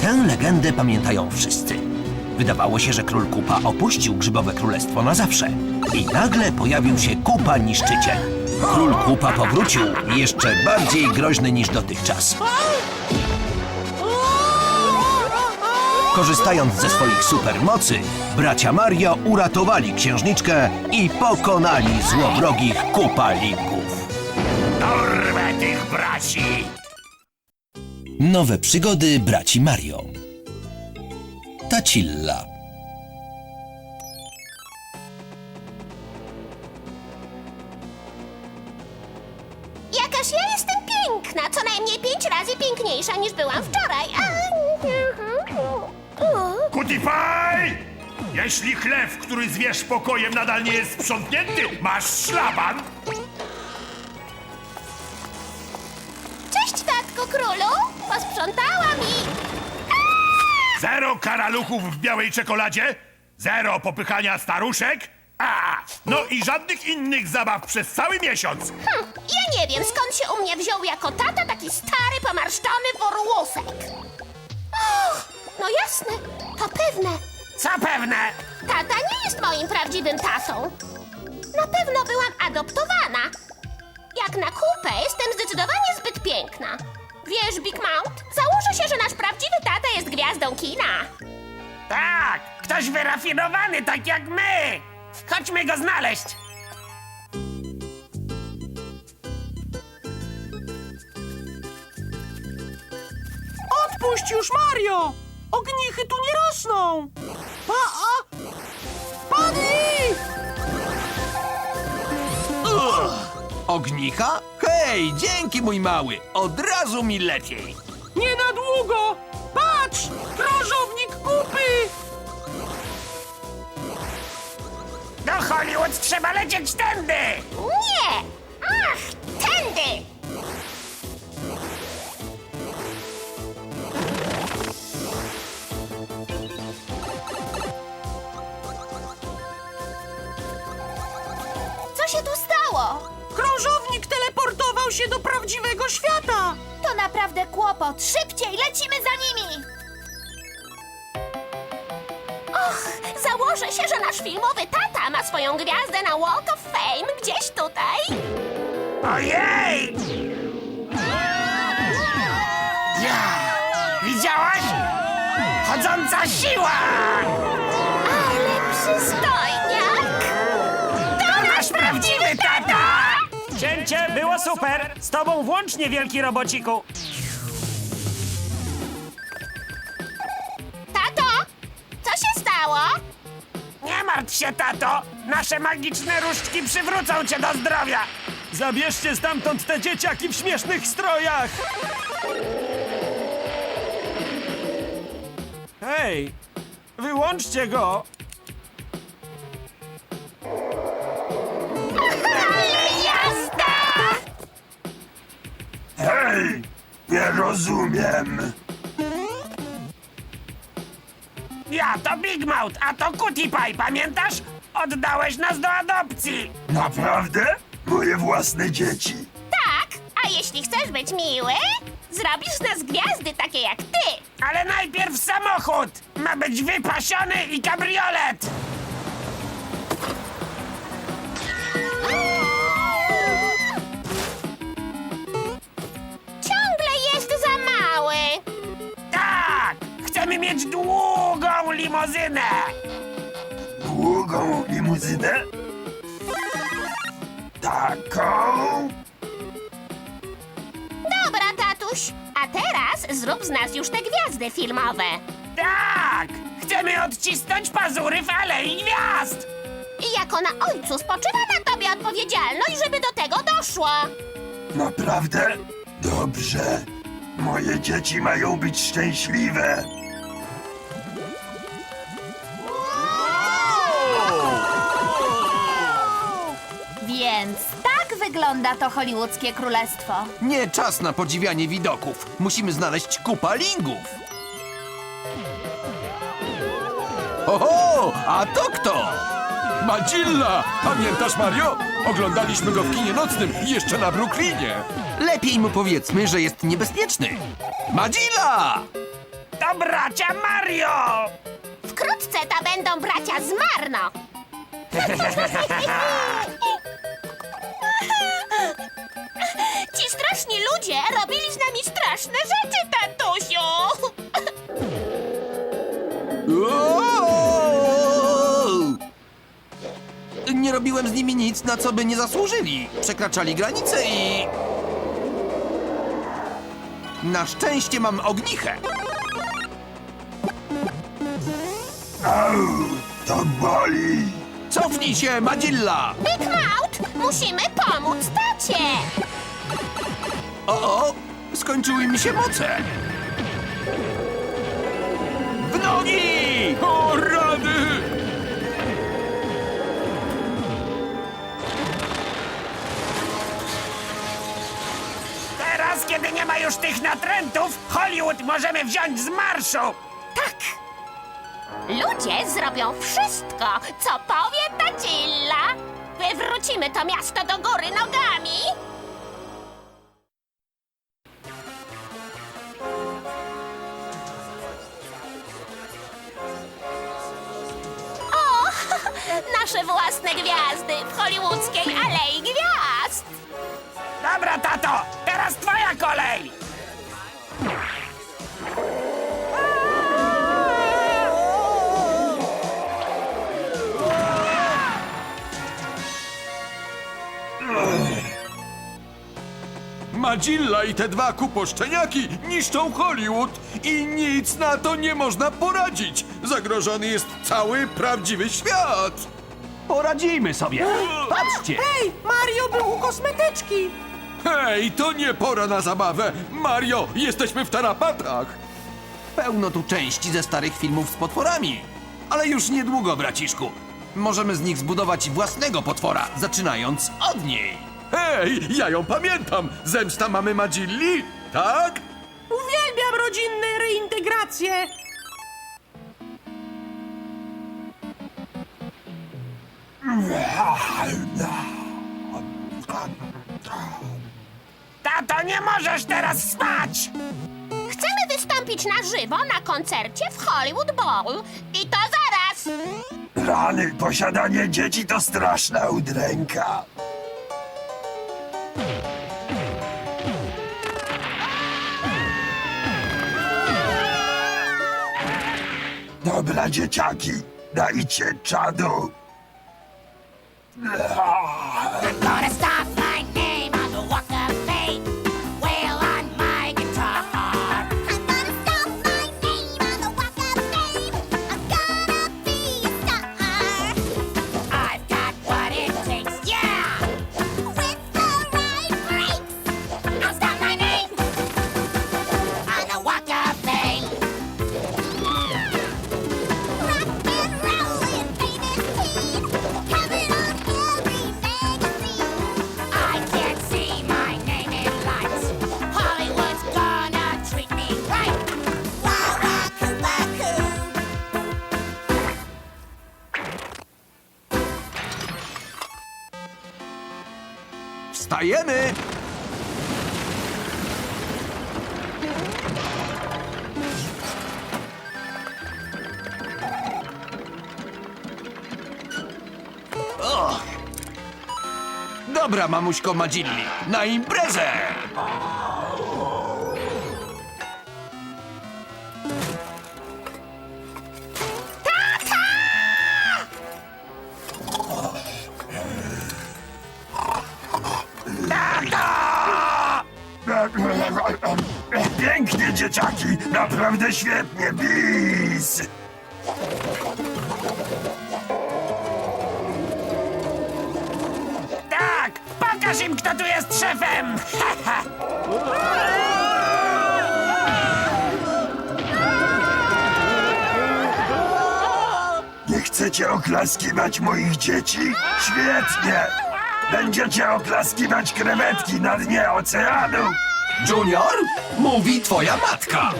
Tę legendę pamiętają wszyscy. Wydawało się, że król Kupa opuścił grzybowe królestwo na zawsze. I nagle pojawił się Kupa Niszczyciel. Król Kupa powrócił jeszcze bardziej groźny niż dotychczas. Korzystając ze swoich supermocy, bracia Mario uratowali księżniczkę i pokonali złowrogich Kupalingów. Dorwę tych braci! Nowe przygody braci Mario. Tacilla. Jakaż ja jestem piękna, co najmniej pięć razy piękniejsza niż byłam wczoraj. A... Kutifaj! Jeśli chlew, który zwiesz pokojem, nadal nie jest sprzątnięty, masz szlaban! Posprzątałam i... Zero karaluchów w białej czekoladzie, zero popychania staruszek, a no i żadnych innych zabaw przez cały miesiąc. Hm, ja nie wiem, skąd się u mnie wziął jako tata taki stary, pomarszczony worłusek. Och, no jasne, to pewne. Co pewne? Tata nie jest moim prawdziwym tatą. Na pewno byłam adoptowana. Jak na kupę jestem zdecydowanie zbyt piękna. Wiesz, Big Mouth, założę się, że nasz prawdziwy tata jest gwiazdą kina. Tak, ktoś wyrafinowany, tak jak my. Chodźmy go znaleźć. Odpuść już, Mario! Ognichy tu nie rosną! A, a! Padnij! Ognicha? Hej, dzięki mój mały! Od razu mi lepiej! Nie na długo! Patrz! Krążownik kupy! Do Hollywood trzeba lecieć tędy. Nasz filmowy tata ma swoją gwiazdę na Walk of Fame gdzieś tutaj. Ojej! Ja! Widziałaś? Chodząca siła! Ale przystojniak! To nasz prawdziwy tata! Cięcie było super! Z tobą włącznie, wielki robociku! Martw się, tato! Nasze magiczne różdżki przywrócą cię do zdrowia! Zabierzcie stamtąd te dzieciaki w śmiesznych strojach! Hej! Wyłączcie go! Hej, nie rozumiem. Ja to Big Mouth, a to Cutie Pie, pamiętasz? Oddałeś nas do adopcji! Naprawdę? Moje własne dzieci. Tak, a jeśli chcesz być miły, zrobisz z nas gwiazdy takie jak ty. Ale najpierw samochód! Ma być wypasiony i kabriolet! Ciągle jest za mały. Tak! Chcemy mieć długą limuzynę! Długą limuzynę? Taką? Dobra, tatuś. A teraz zrób z nas już te gwiazdy filmowe. Tak! Chcemy odcisnąć pazury w Alei Gwiazd! I jako na ojcu spoczywa na tobie odpowiedzialność, żeby do tego doszło. Naprawdę? Dobrze. Moje dzieci mają być szczęśliwe. Więc tak wygląda to hollywoodzkie królestwo. Nie czas na podziwianie widoków. Musimy znaleźć kupalingów. Oho, a to kto? Macilla! Pamiętasz, Mario? Oglądaliśmy go w kinie nocnym jeszcze na Brooklynie. Lepiej mu powiedzmy, że jest niebezpieczny. Madzilla! To bracia Mario! Wkrótce to będą bracia z Marno. straszni ludzie robili z nami straszne rzeczy, tatusiu. Nie robiłem z nimi nic, na co by nie zasłużyli. Przekraczali granice i... Na szczęście mam ognichę. To boli! Cofnij się, Madzilla! Big Mouth, musimy pomóc tacie. O, o! Skończyły mi się moce! W nogi! O, rady! Teraz, kiedy nie ma już tych natrętów, Hollywood możemy wziąć z marszu! Tak. Ludzie zrobią wszystko, co powie Tacilla. Wywrócimy to miasto do góry nogami. Nasze własne gwiazdy w hollywoodzkiej Alei Gwiazd. Dobra, tato, teraz twoja kolej! Madzilla i te dwa kuposzczeniaki niszczą Hollywood i nic na to nie można poradzić. Zagrożony jest cały prawdziwy świat. Poradzimy sobie. Patrzcie! Hej, Mario był u kosmetyczki. Hej, to nie pora na zabawę. Mario, jesteśmy w tarapatach. Pełno tu części ze starych filmów z potworami. Ale już niedługo, braciszku. Możemy z nich zbudować własnego potwora, zaczynając od niej. Hej, ja ją pamiętam. Zemsta mamy Madzilli, tak? Uwielbiam rodzinne reintegracje. Tato, nie możesz teraz spać! Chcemy wystąpić na żywo na koncercie w Hollywood Bowl. I to zaraz. Rany, posiadanie dzieci to straszna udręka. Dobra, dzieciaki, dajcie czadu. Ah. Wstajemy! Och. Dobra, mamuśko Madzilli, na imprezę! Świetnie, bis! Tak, pokaż im, kto tu jest szefem! Nie chcecie oklaskiwać moich dzieci? Świetnie! Będziecie oklaskiwać krewetki na dnie oceanu! Junior, mówi twoja matka.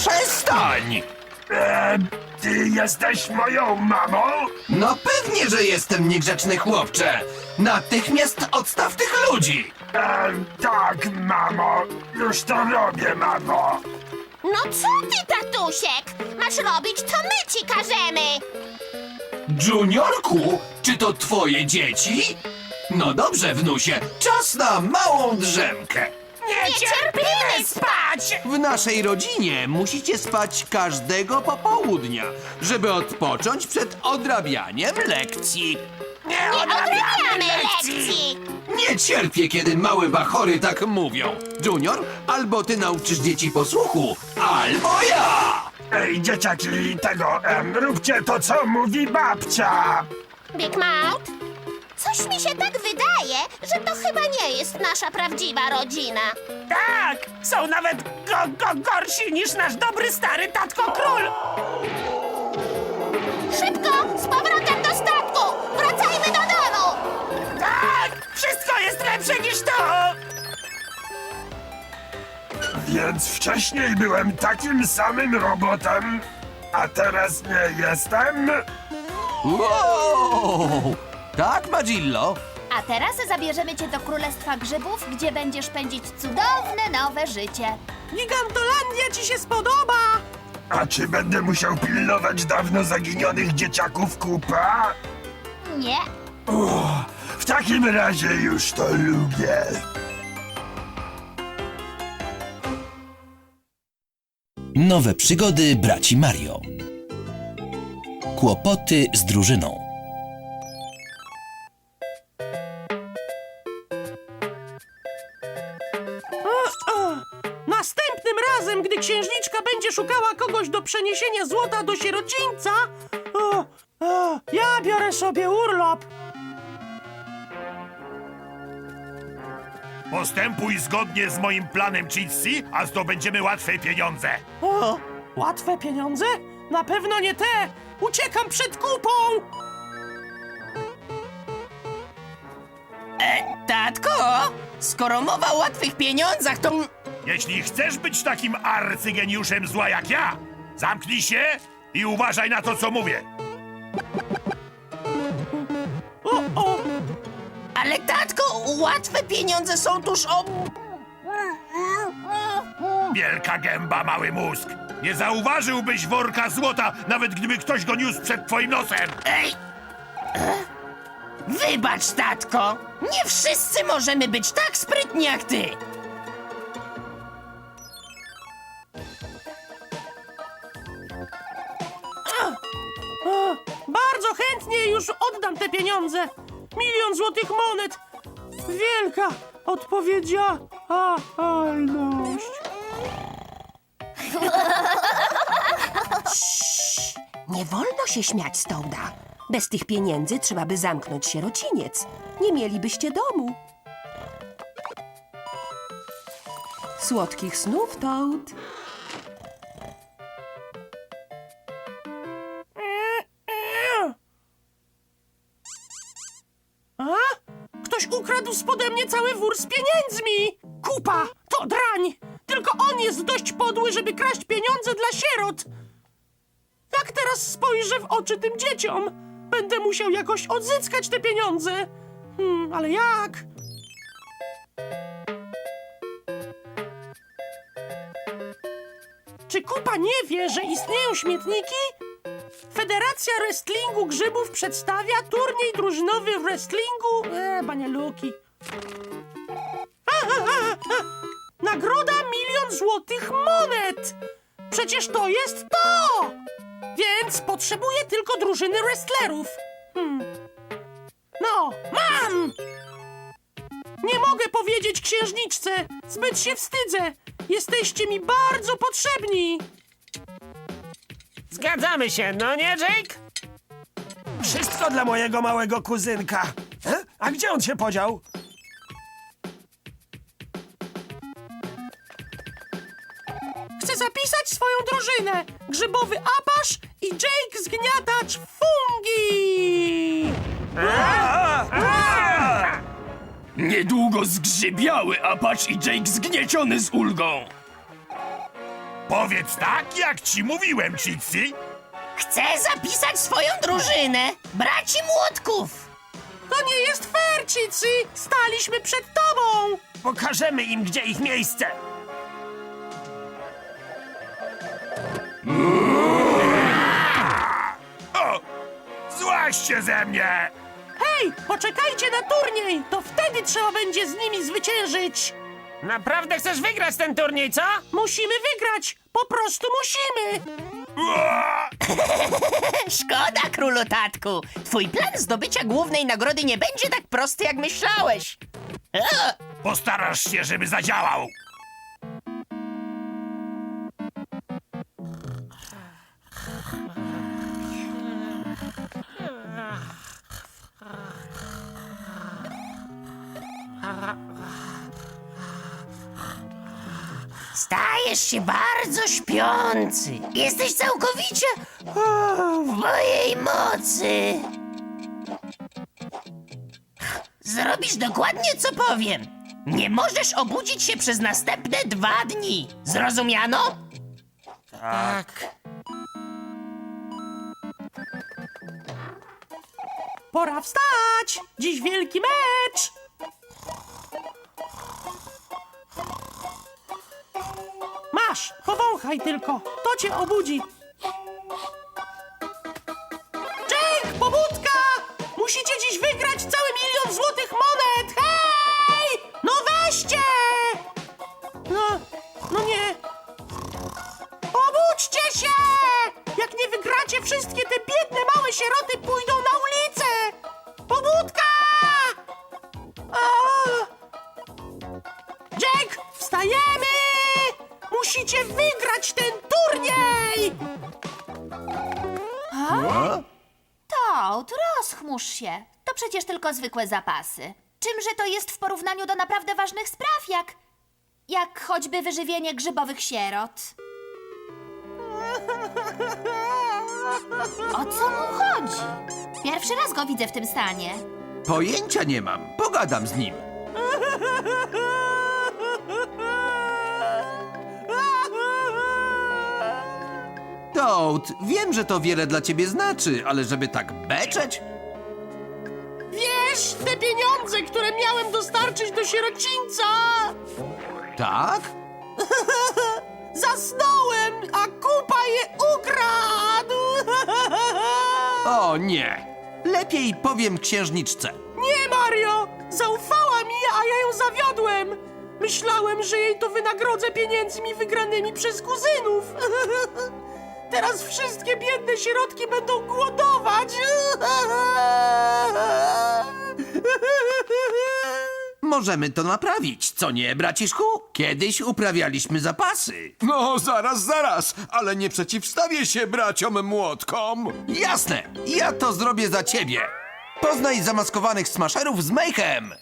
Przestań! E, ty jesteś moją mamą? No pewnie, że jestem niegrzeczny chłopcze. Natychmiast odstaw tych ludzi. tak, mamo. Już to robię, mamo. No co ty, tatusiek? Masz robić, co my ci każemy. Juniorku, czy to twoje dzieci? No dobrze, wnusie, czas na małą drzemkę. Niecierpliwy spać! W naszej rodzinie musicie spać każdego popołudnia, żeby odpocząć przed odrabianiem lekcji. Nie Nie odrabiamy lekcji! Nie cierpię, kiedy małe bachory tak mówią. Junior, albo ty nauczysz dzieci posłuchu, albo ja! Ej, dzieciaki, tego, em, róbcie to, co mówi babcia. Big Mouth? Coś mi się tak wydaje, że to chyba nie jest nasza prawdziwa rodzina. Tak, są nawet go, go, gorsi niż nasz dobry stary tatko król. Szybko, z powrotem do statku! Wracajmy do domu! Tak, wszystko jest lepsze niż to. Więc wcześniej byłem takim samym robotem, a teraz nie jestem? Wow! Tak, Magillo? A teraz zabierzemy cię do Królestwa Grzybów, gdzie będziesz pędzić cudowne nowe życie. Gigantolandia ci się spodoba! A czy będę musiał pilnować dawno zaginionych dzieciaków kupa? Nie, W takim razie już to lubię. Nowe przygody braci Mario. Kłopoty z drużyną. Przeniesienia złota do sierocińca, o, o, ja biorę sobie urlop. Postępuj zgodnie z moim planem Chitsy, a zdobędziemy łatwe pieniądze. O, łatwe pieniądze? Na pewno nie te! Uciekam przed kupą! Tatko, skoro mowa o łatwych pieniądzach, to... Jeśli chcesz być takim arcygeniuszem zła jak ja, zamknij się i uważaj na to, co mówię. O, o, Ale tatko, łatwe pieniądze są tuż ob... Wielka gęba, mały mózg. Nie zauważyłbyś worka złota, nawet gdyby ktoś go niósł przed twoim nosem. Ej! Wybacz, tatko. Nie wszyscy możemy być tak sprytni jak ty. Pieniądze. Milion złotych monet. Wielka odpowiedzialność. Nie wolno się śmiać, Stołda. Bez tych pieniędzy trzeba by zamknąć sierociniec. Nie mielibyście domu. Słodkich snów, Toad. Mnie cały wór z pieniędzmi! Kupa! To drań! Tylko on jest dość podły, żeby kraść pieniądze dla sierot! Jak teraz spojrzę w oczy tym dzieciom? Będę musiał jakoś odzyskać te pieniądze! Hmm, ale jak? Czy Kupa nie wie, że istnieją śmietniki? Federacja Wrestlingu Grzybów przedstawia turniej drużynowy w wrestlingu... E, banialuki. Przecież to jest to! Więc potrzebuję tylko drużyny wrestlerów. Hmm. No, mam! Nie mogę powiedzieć księżniczce. Zbyt się wstydzę. Jesteście mi bardzo potrzebni. Zgadzamy się, no nie, Jake? Wszystko dla mojego małego kuzynka. E? A gdzie on się podział? Chcę zapisać swoją drużynę. Grzybowy Apasz i Jake Zgniatacz Fungi. Niedługo zgrzybiały Apacz i Jake zgnieciony z ulgą. Powiedz tak, jak ci mówiłem, Chitsy. Chcę zapisać swoją drużynę. Braci Młotków. To nie jest fair, Cicy! Staliśmy przed tobą! Pokażemy im, gdzie ich miejsce. Złaście ze mnie! Hej, poczekajcie na turniej! To wtedy trzeba będzie z nimi zwyciężyć! Naprawdę chcesz wygrać ten turniej, co? Musimy wygrać! Po prostu musimy! Szkoda, królu tatku. Twój plan zdobycia głównej nagrody nie będzie tak prosty, jak myślałeś. Postarasz się, żeby zadziałał. Stajesz się bardzo śpiący. Jesteś całkowicie w mojej mocy. Zrobisz dokładnie, co powiem. Nie możesz obudzić się przez następne dwa dni. Zrozumiano? Tak. Pora wstać! Dziś wielki mecz! Masz, powąchaj tylko, to cię obudzi. Jake, pobudka! Musicie dziś wygrać cały milion złotych monet! Hej! No weźcie! No, no nie. Obudźcie się! Jak nie wygracie, wszystkie te biedne małe sieroty pójdą To przecież tylko zwykłe zapasy. Czymże to jest w porównaniu do naprawdę ważnych spraw, jak... jak choćby wyżywienie grzybowych sierot? O co mu chodzi? Pierwszy raz go widzę w tym stanie. Pojęcia nie mam. Pogadam z nim. Toad, wiem, że to wiele dla ciebie znaczy, ale żeby tak beczeć? Wiesz, te pieniądze, które miałem dostarczyć do sierocińca! Tak? Zasnąłem, a kupa je ukradł! O nie. Lepiej powiem księżniczce. Nie, Mario! Zaufała mi, a ja ją zawiodłem! Myślałem, że jej to wynagrodzę pieniędzmi wygranymi przez kuzynów. Teraz wszystkie biedne środki będą głodować. Możemy to naprawić, co nie, braciszku? Kiedyś uprawialiśmy zapasy. No, zaraz, zaraz, ale nie przeciwstawię się braciom młotkom. Jasne, ja to zrobię za ciebie. Poznaj zamaskowanych smaszerów z Mayhem.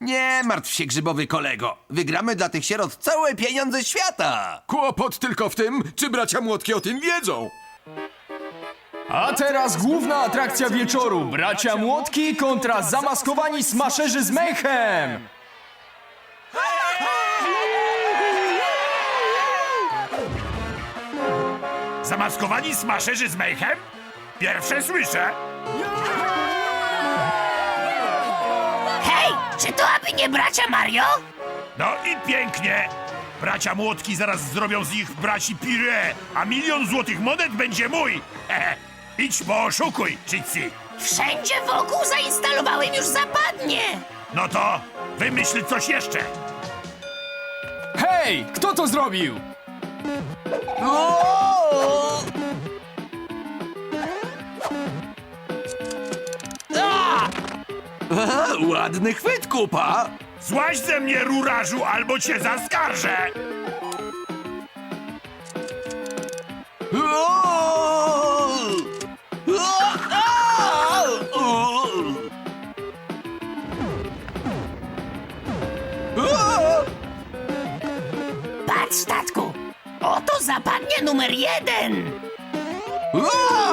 Nie martw się, grzybowy kolego. Wygramy dla tych sierot całe pieniądze świata. Kłopot tylko w tym, czy bracia młotki o tym wiedzą. A teraz główna atrakcja wieczoru. Bracia Młotki kontra zamaskowani smaszerzy z Mayhem. Zamaskowani smaszerzy z Mayhem? Pierwsze słyszę. Czy to aby nie bracia Mario? No i pięknie. Bracia Młotki zaraz zrobią z nich braci Pire, a milion złotych monet będzie mój. Hehe. Idź pooszukuj, Czycy. Wszędzie wokół zainstalowałem już zapadnie. No to wymyśl coś jeszcze. Hej, kto to zrobił? A, ładny chwyt, kupa! Złaź ze mnie, rurażu, albo cię zaskarżę! Patrz, statku! Oto zapadnie numer jeden!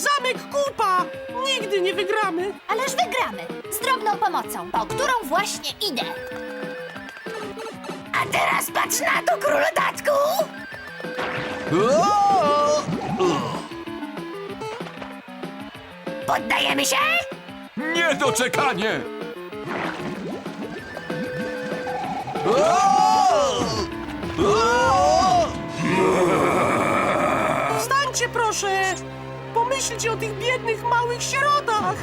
zamek kupa! Nigdy nie wygramy! Ależ wygramy! Z drobną pomocą, po którą właśnie idę. A teraz patrz na to, królu tatku! Poddajemy się? Niedoczekanie! Wstańcie proszę! Pomyślcie o tych biednych małych sierotach!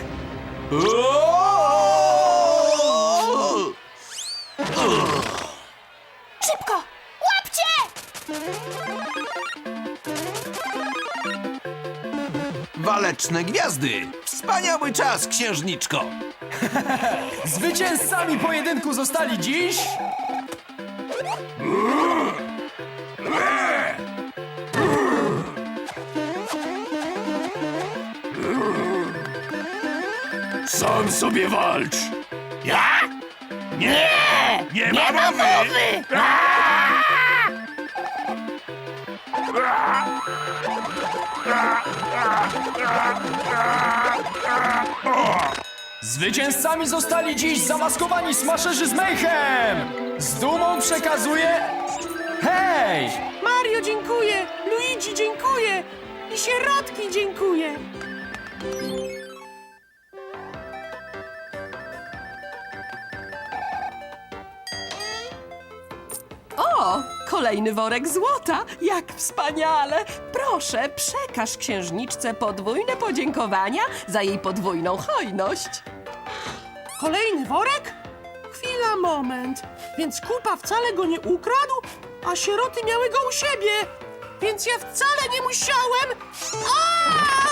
Szybko! Łapcie! Waleczne gwiazdy! Wspaniały czas, księżniczko! Zwycięzcami pojedynku zostali dziś... sobie walcz! Ja? Nie! Nie, Nie ma mowy! Zwycięzcami zostali dziś zamaskowani smaszerzy z Mayhem! Z dumą przekazuję... Hej! Mario dziękuję! Luigi dziękuję! I sierotki dziękuję! Kolejny worek złota! Jak wspaniale! Proszę, przekaż księżniczce podwójne podziękowania za jej podwójną hojność. Kolejny worek? Chwila, moment. Więc kupa wcale go nie ukradł, a sieroty miały go u siebie. Więc ja wcale nie musiałem. A!